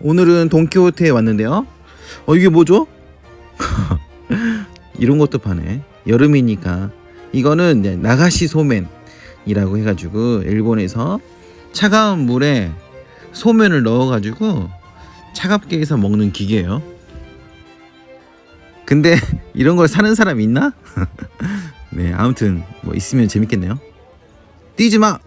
오늘은 돈키호테에 왔는데요. 어 이게 뭐죠? 이런 것도 파네. 여름이니까 이거는 나가시 소면이라고 해가지고 일본에서 차가운 물에 소면을 넣어가지고 차갑게 해서 먹는 기계예요. 근데 이런 걸 사는 사람 있나? 네 아무튼 뭐 있으면 재밌겠네요. 뛰지 마.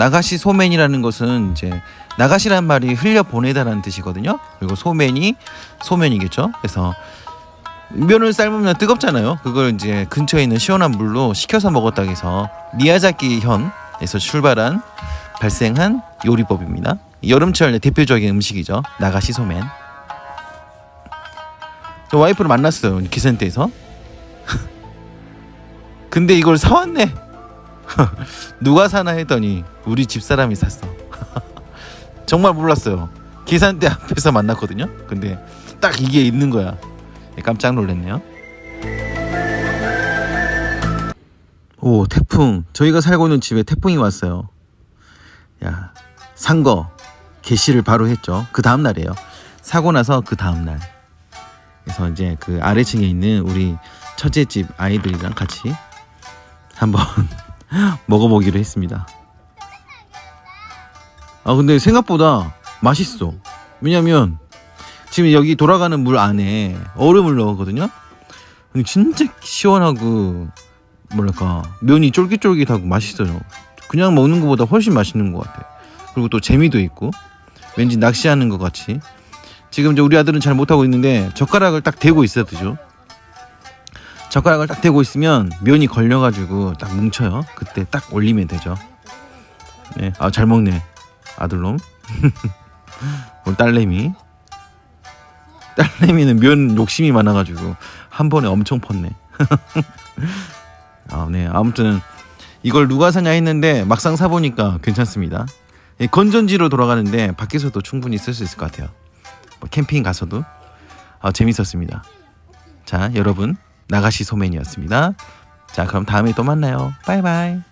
나가시 소면이라는 것은 이제 나가시란 말이 흘려 보내다라는 뜻이거든요. 그리고 소면이 소면이겠죠. 그래서 면을 삶으면 뜨겁잖아요. 그걸 이제 근처에 있는 시원한 물로 식혀서 먹었다 해서 미야자키 현에서 출발한 발생한 요리법입니다. 여름철 대표적인 음식이죠. 나가시. 저 와이프를 만났어요. 기센대에서. 근데 이걸 사왔네. 누가 사나 했더니 우리 집 사람이 샀어. 정말 몰랐어요. 계산대 앞에서 만났거든요. 근데 딱 이게 있는 거야. 깜짝 놀랐네요. 오 태풍. 저희가 살고 있는 집에 태풍이 왔어요. 야, 산 거 개시를 바로 했죠. 그 다음 날이에요. 사고 나서 그 다음 날. 그래서 이제 그 아래층에 있는 우리 처제 집 아이들이랑 같이 한번 먹어보기로 했습니다. 아 근데 생각보다 맛있어. 왜냐면 지금 여기 돌아가는 물 안에 얼음을 넣었거든요. 근데 진짜 시원하고 뭐랄까 면이 쫄깃쫄깃하고 맛있어요. 그냥 먹는 것보다 훨씬 맛있는 것 같아. 그리고 또 재미도 있고 왠지 낚시하는 것 같이. 지금 이제 우리 아들은 잘 못하고 있는데 젓가락을 딱 대고 있어야 되죠. 젓가락을 딱 대고 있으면 면이 걸려가지고 딱 뭉쳐요. 그때 딱 올리면 되죠. 네, 아 잘 먹네 아들놈. 우리 딸내미. 딸내미는 면 욕심이 많아가지고 한 번에 엄청 펐네. 아, 네. 아무튼 이걸 누가 사냐 했는데 막상 사 보니까 괜찮습니다. 예, 건전지로 돌아가는데 밖에서도 충분히 쓸 수 있을 것 같아요. 뭐 캠핑 가서도 아, 재밌었습니다. 자, 여러분 나가시 소맨이었습니다. 자, 그럼 다음에 또 만나요. 바이바이.